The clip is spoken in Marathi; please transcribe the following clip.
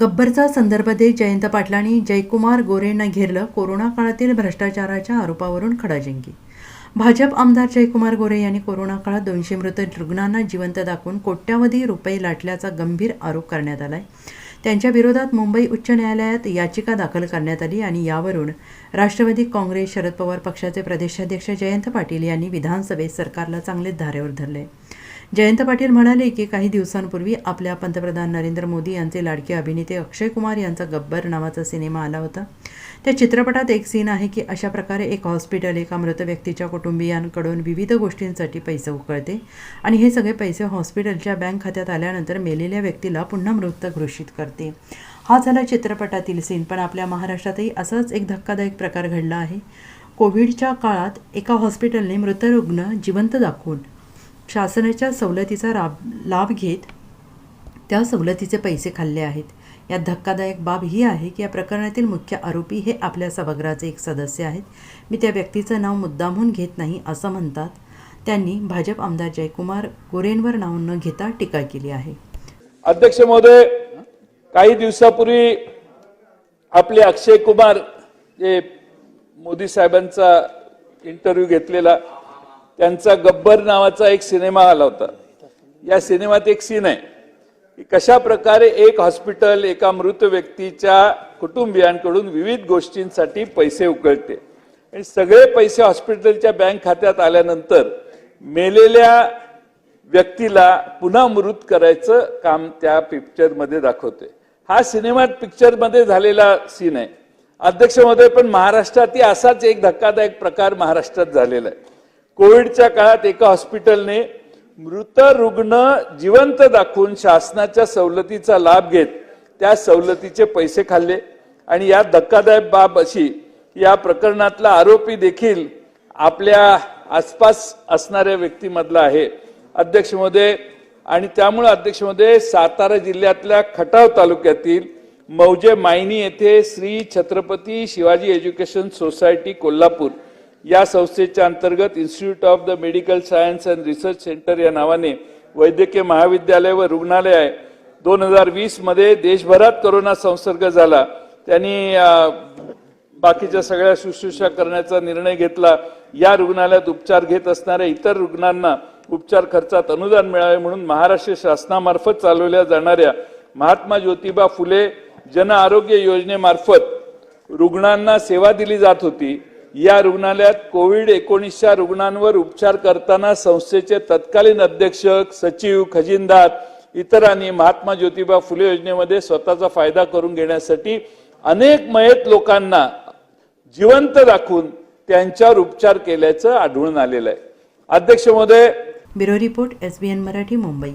गब्बरचा संदर्भ देत जयंत पाटलांनी जयकुमार गोरेंना घेरलं कोरोना काळातील भ्रष्टाचाराच्या आरोपावरून खडाजिंकी भाजप आमदार जयकुमार गोरे यांनी कोरोना काळात दोनशे मृत रुग्णांना जिवंत दाखवून कोट्यावधी रुपये लाटल्याचा गंभीर आरोप करण्यात आलाय. त्यांच्या विरोधात मुंबई उच्च न्यायालयात याचिका दाखल करण्यात आली आणि यावरून राष्ट्रवादी काँग्रेस शरद पवार पक्षाचे प्रदेशाध्यक्ष जयंत पाटील यांनी विधानसभेत सरकारला चांगलेच धारेवर धरले. जयंत पाटील म्हणाले की काही दिवसांपूर्वी आपल्या पंतप्रधान नरेंद्र मोदी यांचे लाडके अभिनेते अक्षय कुमार यांचा गब्बर नावाचा सिनेमा आला होता. त्या चित्रपटात एक सीन आहे की अशा प्रकारे एक हॉस्पिटल एका मृत व्यक्तीच्या कुटुंबियांकडून विविध गोष्टींसाठी पैसे उकळते आणि हे सगळे पैसे हॉस्पिटलच्या बँक खात्यात आल्यानंतर मेलेल्या व्यक्तीला पुन्हा मृत घोषित करते. हा झाला चित्रपटातील सीन पण आपल्या महाराष्ट्रातही असाच एक धक्कादायक प्रकार घडला आहे. कोविडच्या काळात एका हॉस्पिटलने मृत रुग्ण जिवंत दाखवून शासनाच्या सवलतीचा राब लाभ घेत त्या सवलतीचे पैसे खाल्ले आहेत. यात धक्कादायक बाब ही आहे की या प्रकरणातील मुख्य आरोपी हे आपल्या सभागृहाचे एक सदस्य आहेत. मी त्या व्यक्तीचं नाव मुद्दामहून घेत नाही असं म्हणतात. त्यांनी भाजप आमदार जयकुमार गोरेंवर नाव न घेता टीका केली आहे. अध्यक्ष महोदय काही दिवसापूर्वी आपले अक्षय कुमार जे मोदी साहेबांचा इंटरव्ह्यू घेतलेला त्यांचा गब्बर नावाचा एक सिनेमा आला होता. या सिनेमात एक सीन आहे. की कशा प्रकारे एक हॉस्पिटल एका मृत व्यक्तीच्या कुटुंबियांकडून विविध गोष्टींसाठी पैसे उकळते. आणि सगळे पैसे हॉस्पिटलच्या बँक खात्यात आल्यानंतर मेलेल्या व्यक्तीला पुन्हा मृत करायचं काम त्या पिक्चरमध्ये दाखवते हा सिनेमात पिक्चरमध्ये झालेला सीन आहे. अध्यक्ष महोदय पण महाराष्ट्रातही असाच एक धक्कादायक प्रकार महाराष्ट्रात झालेला आहे. कोविडच्या काळात एका हॉस्पिटलने मृत रुग्ण जिवंत दाखवून शासनाच्या सवलतीचा लाभ घेत त्या सवलतीचे पैसे खाल्ले. आणि या धक्कादायक बाब अशी या प्रकरणातला आरोपी देखील आपल्या आसपास असणाऱ्या व्यक्तीमधला आहे. अध्यक्ष महोदय आणि त्यामुळे अध्यक्ष महोदय सातारा जिल्ह्यातल्या खटाव तालुक्यातील मौजे मायनी येथे श्री छत्रपती शिवाजी एज्युकेशन सोसायटी कोल्हापूर या संस्थेच्या अंतर्गत institute of the medical science and research centre या नावाने वैद्यकीय महाविद्यालय व रुग्णालय आहे. दोन हजार वीसमध्ये देशभरात कोरोना संसर्ग झाला. त्यांनी बाकीच्या सगळ्या शुश्रूषा करण्याचा निर्णय घेतला. या रुग्णालयात उपचार घेत असणाऱ्या इतर रुग्णांना उपचार खर्चात अनुदान मिळावे म्हणून महाराष्ट्र शासनामार्फत चालवल्या जाणाऱ्या महात्मा ज्योतिबा फुले जन आरोग्य योजनेमार्फत रुग्णांना सेवा दिली जात होती. या रुग्णालयात कोविड एकोणीसच्या रुग्णांवर उपचार करताना संस्थेचे तत्कालीन अध्यक्ष सचिव खजिनदार इतरांनी महात्मा ज्योतिबा फुले योजनेमध्ये स्वतःचा फायदा करून घेण्यासाठी अनेक मयत लोकांना जिवंत दाखवून त्यांच्यावर उपचार केल्याचं आढळून आलेलं आहे. अध्यक्ष महोदय. Bureau report S B N Marathi Mumbai.